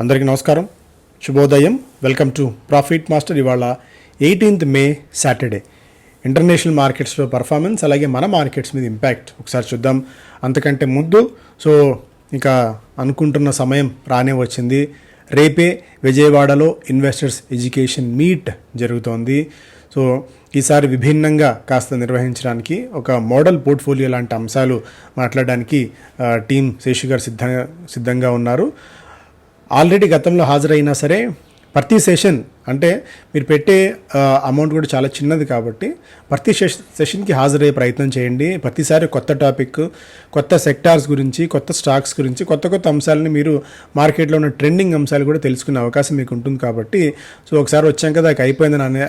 అందరికీ నమస్కారం. శుభోదయం. వెల్కమ్ టు ప్రాఫిట్ మాస్టర్ ఇవాళ ఎయిటీన్త్ మే సాటర్డే ఇంటర్నేషనల్ మార్కెట్స్లో పర్ఫార్మెన్స్ అలాగే మన మార్కెట్స్ మీద ఇంపాక్ట్ ఒకసారి చూద్దాం. అంతకంటే ముందు సో ఇంకా అనుకుంటున్న సమయం రానే వచ్చింది. రేపే విజయవాడలో ఇన్వెస్టర్స్ ఎడ్యుకేషన్ మీట్ జరుగుతోంది. సో ఈసారి విభిన్నంగా కాస్త నిర్వహించడానికి ఒక మోడల్ పోర్ట్ఫోలియో లాంటి అంశాలు మాట్లాడడానికి టీం శేషు గారు సిద్ధంగా సిద్ధంగా ఉన్నారు. ఆల్రెడీ గతంలో హాజరైనా సరే ప్రతి సెషన్ అంటే మీరు పెట్టే అమౌంట్ కూడా చాలా చిన్నది కాబట్టి ప్రతి సెషన్కి హాజరయ్యే ప్రయత్నం చేయండి. ప్రతిసారి కొత్త టాపిక్ కొత్త సెక్టార్స్ గురించి కొత్త స్టాక్స్ గురించి కొత్త కొత్త అంశాలని మీరు మార్కెట్లో ఉన్న ట్రెండింగ్ అంశాలు కూడా తెలుసుకునే అవకాశం మీకు ఉంటుంది కాబట్టి సో ఒకసారి వచ్చాం కదా అది అయిపోయిందని అనే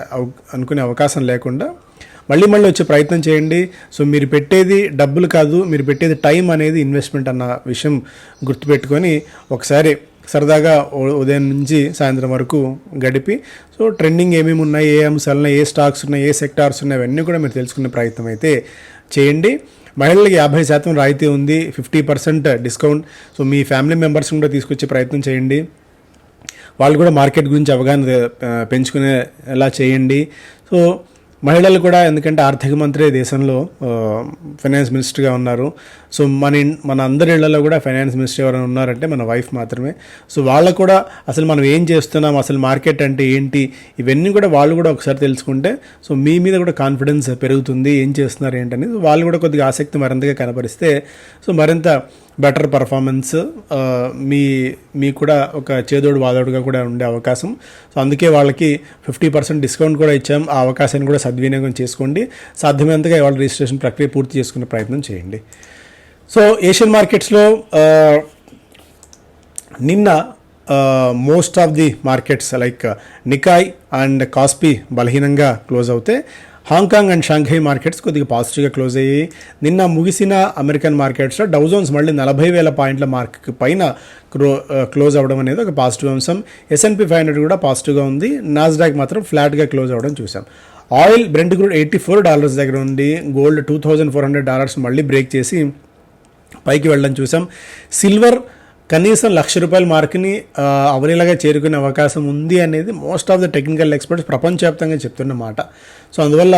అనుకునే అవకాశం లేకుండా మళ్ళీ మళ్ళీ వచ్చే ప్రయత్నం చేయండి. సో మీరు పెట్టేది డబ్బులు కాదు మీరు పెట్టేది టైం అనేది ఇన్వెస్ట్మెంట్ అన్న విషయం గుర్తుపెట్టుకొని ఒకసారి సరదాగా ఉదయం నుంచి సాయంత్రం వరకు గడిపి సో ట్రెండింగ్ ఏమేమి ఉన్నాయి ఏ అంశాలు ఉన్నాయి ఏ స్టాక్స్ ఉన్నాయి ఏ సెక్టార్స్ ఉన్నాయి అవన్నీ కూడా మీరు తెలుసుకునే ప్రయత్నం అయితే చేయండి. మహిళలకు యాభై శాతం రాయితీ ఉంది ఫిఫ్టీ పర్సెంట్ డిస్కౌంట్. సో మీ ఫ్యామిలీ మెంబర్స్ కూడా తీసుకొచ్చే ప్రయత్నం చేయండి. వాళ్ళు కూడా మార్కెట్ గురించి అవగాహన పెంచుకునేలా చేయండి. సో మహిళలు కూడా ఎందుకంటే ఆర్థిక మంత్రి దేశంలో ఫైనాన్స్ మినిస్టర్గా ఉన్నారు. సో మన మన అందరి ఇళ్ళలో కూడా ఫైనాన్స్ మినిస్టర్ ఎవరైనా ఉన్నారంటే మన వైఫ్ మాత్రమే. సో వాళ్ళకు కూడా అసలు మనం ఏం చేస్తున్నాం అసలు మార్కెట్ అంటే ఏంటి ఇవన్నీ కూడా వాళ్ళు కూడా ఒకసారి తెలుసుకుంటే సో మీ మీద కూడా కాన్ఫిడెన్స్ పెరుగుతుంది ఏం చేస్తున్నారు ఏంటని వాళ్ళు కూడా కొద్దిగా ఆసక్తి మరింతగా కనపరిస్తే సో మరింత బెటర్ పర్ఫార్మెన్స్ uh, మీ మీ మీకు కూడా ఒక చేదోడు వాదోడుగా కూడా ఉండే అవకాశం. సో అందుకే వాళ్ళకి ఫిఫ్టీ పర్సెంట్ డిస్కౌంట్ కూడా ఇచ్చాం. ఆ అవకాశాన్ని కూడా సద్వినియోగం చేసుకోండి. సాధ్యమైనంతగా వాళ్ళ రిజిస్ట్రేషన్ ప్రక్రియ పూర్తి చేసుకునే ప్రయత్నం చేయండి. సో ఏషియన్ మార్కెట్స్లో నిన్న most of the markets like Nikkei and Kospi బలహీనంగా క్లోజ్ అవుతే Hong Kong and Shanghai markets కొద్దిగా పాజిటివ్గా క్లోజ్ అయ్యాయి. నిన్న ముగిసిన అమెరికన్ మార్కెట్స్లో డౌజోన్స్ మళ్ళీ నలభై వేల పాయింట్ల మార్క్ పైన క్రో క్లోజ్ అవ్వడం అనేది ఒక పాజిటివ్ అంశం. ఎస్ఎన్పి ఫైవ్ హండ్రెడ్ కూడా పాజిటివ్గా ఉంది. నాస్డాక్ మాత్రం ఫ్లాట్గా క్లోజ్ అవ్వడం చూసాం oil Brent crude eighty four dollars దగ్గర ఉంది. Gold two thousand four hundred dollars మళ్ళీ బ్రేక్ చేసి పైకి వెళ్ళడం చూసాం సిల్వర్ కనీసం లక్ష రూపాయల మార్క్ని ఆ, చేరుకునే అవకాశం ఉంది అనేది most of the technical experts ప్రపంచవ్యాప్తంగా చెప్తున్న మాట. సో అందువల్ల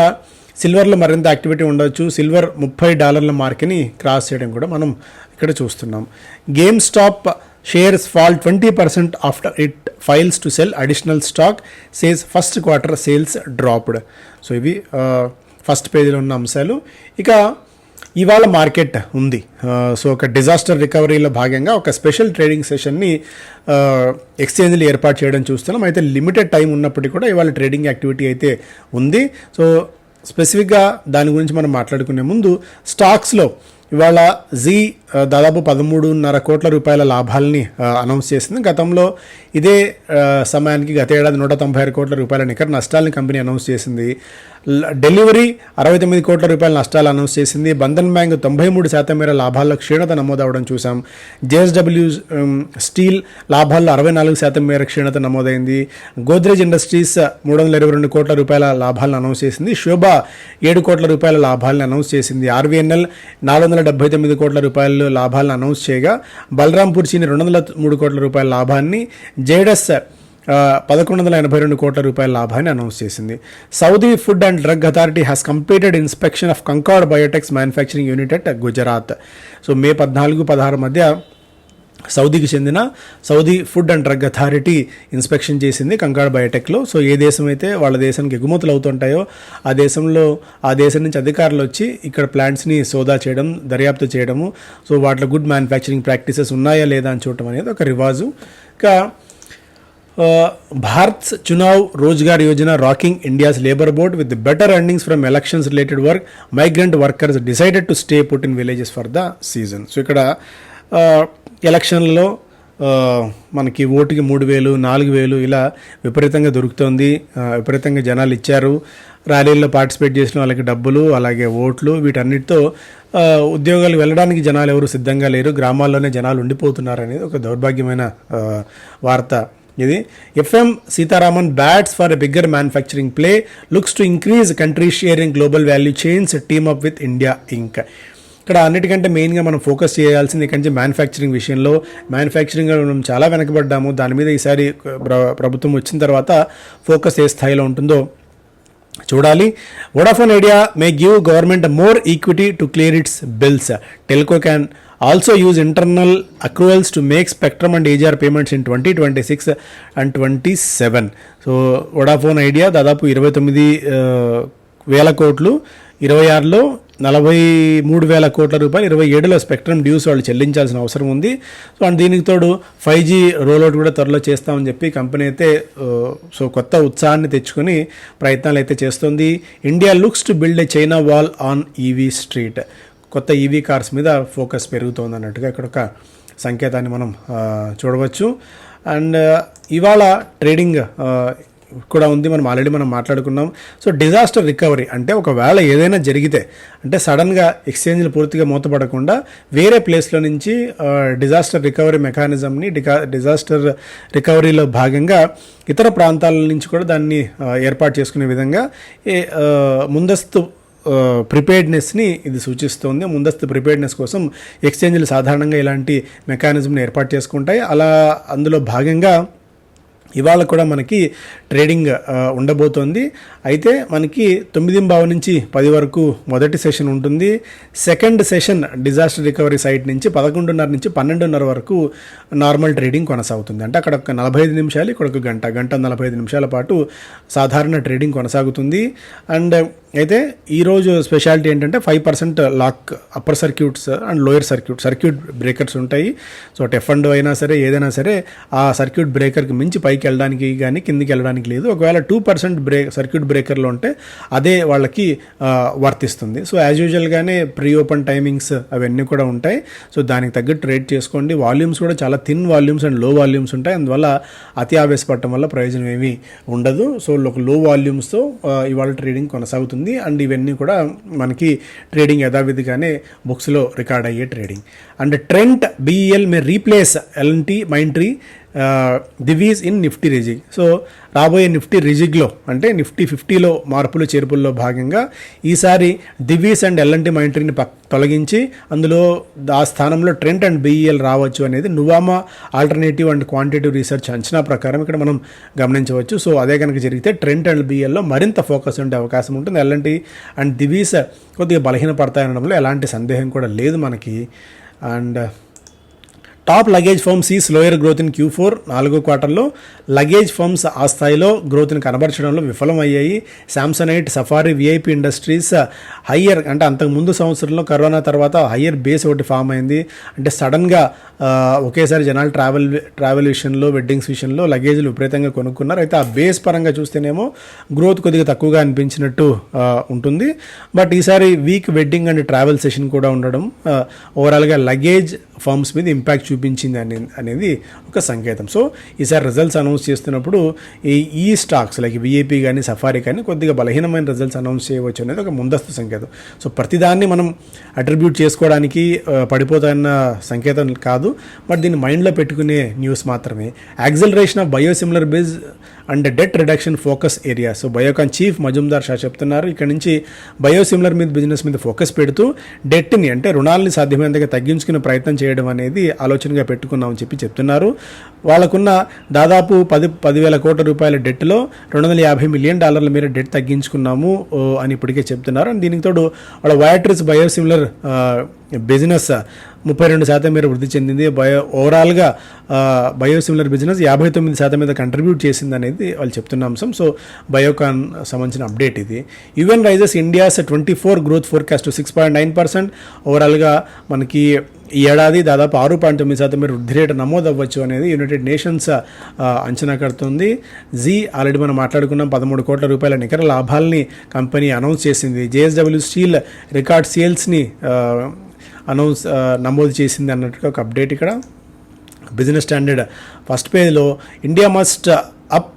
సిల్వర్లో మరింత యాక్టివిటీ ఉండవచ్చు సిల్వర్ ముప్పై డాలర్ల మార్క్ని క్రాస్ చేయడం కూడా మనం ఇక్కడ చూస్తున్నాం. GameStop shares fall twenty percent after it files to sell additional stock sales first quarter sales dropped so ఇవి ఫస్ట్ పేజీలో ఉన్న అంశాలు. ఇక ఇవాళ మార్కెట్ ఉంది. సో ఒక డిజాస్టర్ రికవరీలో భాగంగా ఒక స్పెషల్ ట్రేడింగ్ సెషన్ని ఎక్స్చేంజ్లు ఏర్పాటు చేయడం చూస్తున్నాం. అయితే లిమిటెడ్ టైం ఉన్నప్పటికీ కూడా ఇవాళ ట్రేడింగ్ యాక్టివిటీ అయితే ఉంది. సో స్పెసిఫిక్గా దాని గురించి మనం మాట్లాడుకునే ముందు స్టాక్స్లో ఇవాళ జీ దాదాపు పదమూడున్నర కోట్ల రూపాయల లాభాలని అనౌన్స్ చేసింది. గతంలో ఇదే సమయానికి గత ఏడాది నూట తొంభై ఆరు కోట్ల రూపాయల నికర నష్టాలను కంపెనీ అనౌన్స్ చేసింది. డెలివరీ అరవై తొమ్మిది కోట్ల రూపాయల నష్టాలు అనౌన్స్ చేసింది. బంధన్ బ్యాంక్ తొంభై మూడు శాతం మేర లాభాల్లో క్షీణత నమోదవడం చూసాం జేఎస్డబ్ల్యూ స్టీల్ లాభాల్లో అరవై నాలుగు శాతం మేర క్షీణత నమోదైంది. గోద్రేజ్ ఇండస్ట్రీస్ మూడు వందల ఇరవై రెండు కోట్ల రూపాయల లాభాలను అనౌన్స్ చేసింది. శోభ ఏడు కోట్ల రూపాయల లాభాలను అనౌన్స్ చేసింది. ఆర్వీఎన్ఎల్ నాలుగు వందల డెబ్బై తొమ్మిది కోట్ల రూపాయలు లాభాలను అనౌన్స్ చేయగా బలరాంపూర్ చీని రెండు వందల మూడు కోట్ల రూపాయల లాభాన్ని జేడస్ పదకొండు వందల ఎనభై రెండు కోట్ల రూపాయల లాభాన్ని అనౌన్స్ చేసింది. Saudi food and drug authority has completed inspection of Concord Biotech's manufacturing unit at Gujarat so May పద్నాలుగు పదహారు మధ్య సౌదీకి చెందిన Saudi food and drug authority inspection చేసింది కంకాడ్ బయోటెక్లో. సో ఏ దేశం అయితే వాళ్ళ దేశానికి ఎగుమతులు అవుతుంటాయో ఆ దేశంలో ఆ దేశం నుంచి అధికారులు వచ్చి ఇక్కడ ప్లాంట్స్ని సోదా చేయడం దర్యాప్తు చేయడము సో వాటిలో గుడ్ మ్యానుఫ్యాక్చరింగ్ ప్రాక్టీసెస్ ఉన్నాయా లేదా అని చూడటం అనేది ఒక రివాజు. ఇంకా Bharat Chunav Rozgar Yojana rocking India's labour board with better earnings from elections related work migrant workers decided to stay put in villages for the season. So ఇక్కడ ఎలక్షన్లో మనకి ఓటుకి మూడు వేలు నాలుగు వేలు ఇలా విపరీతంగా దొరుకుతోంది. విపరీతంగా జనాలు ఇచ్చారు. ర్యాలీల్లో పార్టిసిపేట్ చేసిన వాళ్ళకి డబ్బులు అలాగే ఓట్లు వీటన్నిటితో ఉద్యోగాలు వెళ్ళడానికి జనాలు ఎవరు సిద్ధంగా లేరు. గ్రామాల్లోనే జనాలు ఉండిపోతున్నారు అనేది ఒక దౌర్భాగ్యమైన వార్త. ఇది FM Sitharaman bats for a bigger manufacturing play looks to increase country share in global value chains team up with India Inc. ఇక్కడ అన్నిటికంటే మెయిన్గా మనం ఫోకస్ చేయాల్సింది ఇక్కడి నుంచి మ్యానుఫ్యాక్చరింగ్ విషయంలో. మ్యానుఫ్యాక్చరింగ్ మనం చాలా వెనకబడ్డాము. దాని మీద ఈసారి ప్రభుత్వం వచ్చిన తర్వాత ఫోకస్ ఏ స్థాయిలో ఉంటుందో చూడాలి. Vodafone Idea may give government more equity to clear its bills telco can also use internal accruals to make spectrum and AGR payments in twenty twenty six and twenty seven so Vodafone Idea దాదాపు ఇరవై తొమ్మిది వేల కోట్లు ఇరవై ఆరులో నలభై మూడు వేల కోట్ల రూపాయలు ఇరవై ఏడులో స్పెక్ట్రమ్ డ్యూస్ వాళ్ళు చెల్లించాల్సిన అవసరం ఉంది. సో అండ్ దీనికి తోడు ఫైవ్ జీ రోల్అవుట్ కూడా త్వరలో చేస్తామని చెప్పి కంపెనీ అయితే సో కొత్త ఉత్సాహాన్ని తెచ్చుకొని ప్రయత్నాలు అయితే చేస్తుంది. India looks to build a China wall on EV street. కొత్త ఈవీ కార్స్ మీద ఫోకస్ పెరుగుతోంది అన్నట్టుగా ఇక్కడ ఒక సంకేతాన్ని మనం చూడవచ్చు. అండ్ ఇవాళ ట్రేడింగ్ కూడా ఉంది. మనం ఆల్రెడీ మనం మాట్లాడుకున్నాం. సో డిజాస్టర్ రికవరీ అంటే ఒకవేళ ఏదైనా జరిగితే అంటే సడన్గా ఎక్స్చేంజ్లు పూర్తిగా మూతపడకుండా వేరే ప్లేస్లో నుంచి డిజాస్టర్ రికవరీ మెకానిజంని డికా డిజాస్టర్ రికవరీలో భాగంగా ఇతర ప్రాంతాల నుంచి కూడా దాన్ని ఏర్పాటు చేసుకునే విధంగా ముందస్తు ప్రిపేర్డ్నెస్ని ఇది సూచిస్తుంది. ముందస్తు ప్రిపేర్డ్నెస్ కోసం ఎక్స్చేంజ్లు సాధారణంగా ఇలాంటి మెకానిజంని ఏర్పాటు చేసుకుంటాయి. అలా అందులో భాగంగా ఇవాళ కూడా మనకి ట్రేడింగ్ ఉండబోతోంది. అయితే మనకి తొమ్మిది భావ నుంచి పది వరకు మొదటి సెషన్ ఉంటుంది. Second session disaster recovery site నుంచి పదకొండున్నర నుంచి పన్నెండున్నర వరకు నార్మల్ ట్రేడింగ్ కొనసాగుతుంది. అంటే అక్కడ ఒక నలభై ఐదు నిమిషాలు ఇక్కడ ఒక గంట గంట నలభై ఐదు నిమిషాల పాటు సాధారణ ట్రేడింగ్ కొనసాగుతుంది. అండ్ అయితే ఈరోజు స్పెషాలిటీ ఏంటంటే five percent lock upper circuits and lower circuit circuit breakers ఉంటాయి. సో టెఫ్ అండ్ అయినా సరే ఏదైనా సరే ఆ సర్క్యూట్ బ్రేకర్కి మించి పైకి వెళ్ళడానికి కానీ కిందికి వెళ్ళడానికి లేదు. ఒకవేళ టూ పర్సెంట్ బ్రేక్ సర్క్యూట్ బ్రేకర్లో ఉంటే అదే వాళ్ళకి వర్తిస్తుంది. సో యాజ్ యూజువల్గానే ప్రీ ఓపెన్ టైమింగ్స్ అవన్నీ కూడా ఉంటాయి. సో దానికి తగ్గట్టు ట్రేడ్ చేసుకోండి. వాల్యూమ్స్ కూడా చాలా థిన్ వాల్యూమ్స్ అండ్లో వాల్యూమ్స్ ఉంటాయి. అందువల్ల అతి ఆవేశపడటం వల్ల ప్రయోజనం ఏమీ ఉండదు. సో ఒక లో వాల్యూమ్స్తో ఇవాళ ట్రేడింగ్ కొనసాగుతుంది. అండ్ ఇవన్నీ కూడా మనకి ట్రేడింగ్ యథావిధిగానే బుక్స్లో రికార్డ్ అయ్యే trading. And Trent BEL may replace L&T Mindtree. Divi's in Nifty rejig. So రాబోయే నిఫ్టీ రిజిగ్లో అంటే నిఫ్టీ ఫిఫ్టీలో మార్పులు చేర్పుల్లో భాగంగా ఈసారి దివీస్ అండ్ ఎల్ఎన్టీ మైంట్రీని పక్ తొలగించి అందులో ఆ స్థానంలో ట్రెంట్ అండ్ బిఈఎల్ రావచ్చు అనేది Nuvama alternative and quantitative research అంచనా ప్రకారం ఇక్కడ మనం గమనించవచ్చు. సో అదే కనుక జరిగితే ట్రెంట్ అండ్ బిఎల్లో మరింత ఫోకస్ ఉండే అవకాశం ఉంటుంది. ఎల్ఎన్టీ అండ్ దివీస్ కొద్దిగా బలహీనపడతాయనడంలో ఎలాంటి సందేహం కూడా లేదు మనకి. And top luggage firm sees lower growth in Q four నాలుగో క్వార్టర్లో లగేజ్ ఫర్మ్స్ ఆ స్థాయిలో గ్రోత్ని కనబరచడంలో విఫలమయ్యాయి. Samsonite Safari VIP industries higher అంటే అంతకు ముందు సంవత్సరంలో కరోనా తర్వాత హయ్యర్ బేస్ ఒకటి ఫామ్ అయింది. అంటే సడన్గా ఒకేసారి జనాలు ట్రావెల్ ట్రావెల్ విషయంలో వెడ్డింగ్స్ విషయంలో లగేజ్లు విపరీతంగా కొనుక్కున్నారు. అయితే ఆ బేస్ పరంగా చూస్తేనేమో గ్రోత్ కొద్దిగా తక్కువగా అనిపించినట్టు ఉంటుంది. బట్ ఈసారి weak wedding and travel session కూడా ఉండడం ఓవరాల్గా లగేజ్ ఫర్మ్స్ మీద ఇంపాక్ట్ చూపించింది అనే అనేది ఒక సంకేతం. సో ఈసారి రిజల్ట్స్ అనౌన్స్ చేస్తున్నప్పుడు ఈ ఈ స్టాక్స్ లైక్ విఏపీ కానీ సఫారీ కానీ కొద్దిగా బలహీనమైన రిజల్ట్స్ అనౌన్స్ చేయవచ్చు అనేది ఒక ముందస్తు సంకేతం. సో ప్రతిదాన్ని మనం అట్రిబ్యూట్ చేసుకోవడానికి పడిపోతున్న సంకేతం కాదు. బట్ దీన్ని మైండ్లో పెట్టుకునే న్యూస్ మాత్రమే. Acceleration of biosimilar biz and debt reduction focus area. So Biocon chief Mazumdar Shaw చెప్తున్నారు ఇక్కడ నుంచి బయోసిమిలర్ మీద బిజినెస్ మీద ఫోకస్ పెడుతూ డెట్ని అంటే రుణాలని సాధ్యమైనంతగా తగ్గించుకునే ప్రయత్నం చేయడం అనేది ఆలోచనగా పెట్టుకున్నామని చెప్పి చెప్తున్నారు. వాళ్ళకున్న దాదాపు పది పదివేల కోట్ల రూపాయల డెట్లో రెండు వందల యాభై మిలియన్ డాలర్ల మేర డెట్ తగ్గించుకున్నాము ఓ, అని ఇప్పటికే చెప్తున్నారు. అండ్ దీనికి తోడు వాళ్ళ వయాట్రిస్ బయోసిమిలర్ బిజినెస్ ముప్పై రెండు శాతం మేర వృద్ధి చెందింది. బయో ఓవరాల్గా బయోసిమిలర్ బిజినెస్ యాభై తొమ్మిది శాతం మీద కంట్రిబ్యూట్ చేసింది అనేది వాళ్ళు చెప్తున్న అంశం. సో బయోకాన్ సంబంధించిన అప్డేట్ ఇది. UN raises India's twenty four growth forecast six point nine percent. ఓవరాల్గా మనకి ఈ ఏడాది దాదాపు ఆరు పాయింట్ తొమ్మిది శాతం మీరు వృద్ధి రేటు నమోదు అవ్వచ్చు అనేది యునైటెడ్ నేషన్స్ అంచనా కడుతుంది. జీ ఆల్రెడీ మనం మాట్లాడుకున్నాం. పదమూడు కోట్ల రూపాయల నికర లాభాలని కంపెనీ అనౌన్స్ చేసింది. జేఎస్డబ్ల్యూ స్టీల్ రికార్డ్ సేల్స్ని అనౌన్స్ నమోదు చేసింది అన్నట్టుగా ఒక అప్డేట్ ఇక్కడ. బిజినెస్ స్టాండర్డ్ ఫస్ట్ పేజ్లో India must up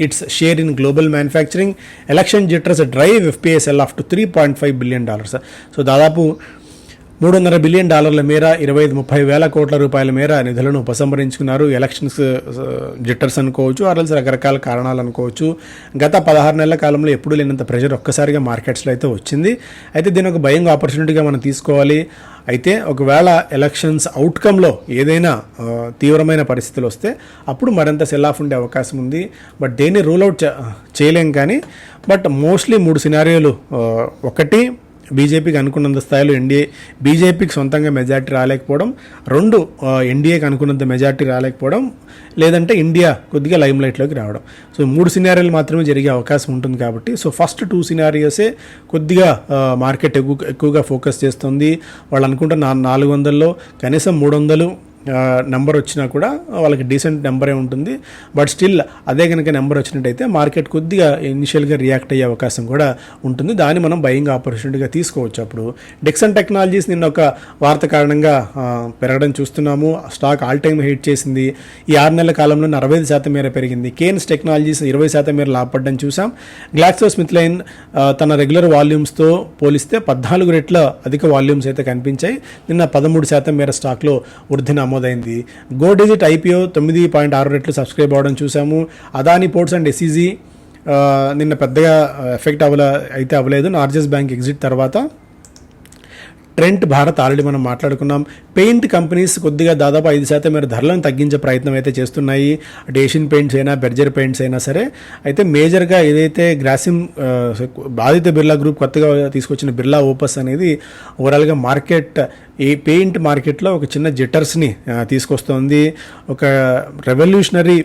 its share in global manufacturing election jitters drive FPI sell off to three point five billion dollars so దాదాపు మూడున్నర బిలియన్ డాలర్ల మేర ఇరవై ఐదు ముప్పై వేల కోట్ల రూపాయల మేర నిధులను ఉపసంహరించుకున్నారు ఎలక్షన్స్ జిట్టర్స్ అనుకోవచ్చు ఆర్ఎల్స్ రకరకాల కారణాలు అనుకోవచ్చు. గత పదహారు నెలల కాలంలో ఎప్పుడూ లేనంత ప్రెషర్ ఒక్కసారిగా మార్కెట్స్లో అయితే వచ్చింది. అయితే దీని ఒక భయంగా ఆపర్చునిటీగా మనం తీసుకోవాలి. అయితే ఒకవేళ ఎలక్షన్స్ అవుట్కంలో ఏదైనా తీవ్రమైన పరిస్థితులు వస్తే అప్పుడు మరింత సెల్ ఆఫ్ ఉండే అవకాశం ఉంది. బట్ దేన్ని రూల్ అవుట్ చేయలేం కానీ బట్ మోస్ట్లీ మూడు సినారియోలు ఒకటి బీజేపీకి అనుకున్నంత స్థాయిలో ఎన్డీఏ బీజేపీకి సొంతంగా మెజార్టీ రాలేకపోవడం రెండు ఎన్డీఏకి అనుకున్నంత మెజార్టీ రాలేకపోవడం లేదంటే ఇండియా కొద్దిగా లైమ్ లైట్లోకి రావడం. సో మూడు సినారియోలు మాత్రమే జరిగే అవకాశం ఉంటుంది కాబట్టి సో ఫస్ట్ టూ సినారియోసే కొద్దిగా మార్కెట్ ఎక్కువ ఎక్కువగా ఫోకస్ చేస్తుంది. వాళ్ళు అనుకుంటే నా నాలుగు వందల్లో కనీసం మూడు వందలు నెంబర్ వచ్చినా కూడా వాళ్ళకి డీసెంట్ నెంబరే ఉంటుంది. బట్ స్టిల్ అదే కనుక నెంబర్ వచ్చినట్టయితే మార్కెట్ కొద్దిగా ఇనిషియల్గా రియాక్ట్ అయ్యే అవకాశం కూడా ఉంటుంది. దాన్ని మనం బయింగ్ ఆపర్చునిటీగా తీసుకోవచ్చు అప్పుడు. డెక్సన్ టెక్నాలజీస్ నిన్న ఒక వార్త కారణంగా పెరగడం చూస్తున్నాము. స్టాక్ ఆల్ టైమ్ హైట్ చేసింది. ఈ ఆరు నెలల కాలంలో అరవై ఐదు శాతం మేర పెరిగింది. కేన్స్ టెక్నాలజీస్ ఇరవై శాతం మేర లాభపడడం చూసాం. గ్లాక్సో స్మిత్ లైన్ తన రెగ్యులర్ వాల్యూమ్స్తో పోలిస్తే పద్నాలుగు రెట్ల అధిక వాల్యూమ్స్ అయితే కనిపించాయి. నిన్న పదమూడు శాతం మేర స్టాక్లో వృద్ధి నమోదైంది. గో డిజిట్ ఐపీఓ తొమ్మిది పాయింట్ ఆరు రెట్లు సబ్స్క్రైబ్ అవ్వడం చూసాము. అదాని పోర్ట్స్ అండ్ ఎస్ఈజీ నిన్న పెద్దగా ఎఫెక్ట్ అవ్వలే అయితే అవ్వలేదు. నార్జెస్ బ్యాంక్ ఎగ్జిట్ తర్వాత ట్రెంట్ భారత్ ఆల్రెడీ మనం మాట్లాడుకున్నాం. పెయింట్ కంపెనీస్ కొద్దిగా దాదాపు ఐదు శాతం మేర ధరలను తగ్గించే ప్రయత్నం అయితే చేస్తున్నాయి. డేషియన్ ఏషియన్ పెయింట్స్ అయినా బెర్జర్ పెయింట్స్ అయినా సరే. అయితే మేజర్గా ఏదైతే గ్రాసిమ్ బాధిత ఆదిత్య బిర్లా గ్రూప్ కొత్తగా తీసుకొచ్చిన బిర్లా ఓపస్ అనేది ఓవరాల్గా మార్కెట్ ఈ పెయింట్ మార్కెట్లో ఒక చిన్న జిట్టర్స్ని తీసుకొస్తుంది. ఒక రెవల్యూషనరీ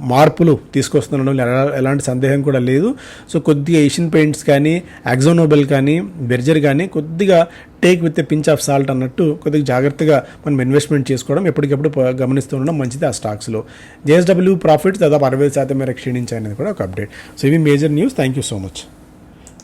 మార్పులు తీసుకొస్తుండడం ఎలా- ఎలాంటి సందేహం కూడా లేదు. సో కొద్దిగా ఏషియన్ పెయింట్స్ కానీ యాక్సోనోబెల్ కానీ బెర్జర్ కానీ కొద్దిగా take with a pinch of salt అన్నట్టు కొద్దిగా జాగ్రత్తగా మనం ఇన్వెస్ట్మెంట్ చేసుకోవడం ఎప్పటికప్పుడు గమనిస్తూ ఉండడం మంచిది ఆ స్టాక్స్లో. జేఎస్డబ్ల్యూ ప్రాఫిట్స్ దాదాపు అరవై శాతం మేర క్షీణించాయనేది కూడా ఒక అప్డేట్. సో ఇవి major news. Thank you so much.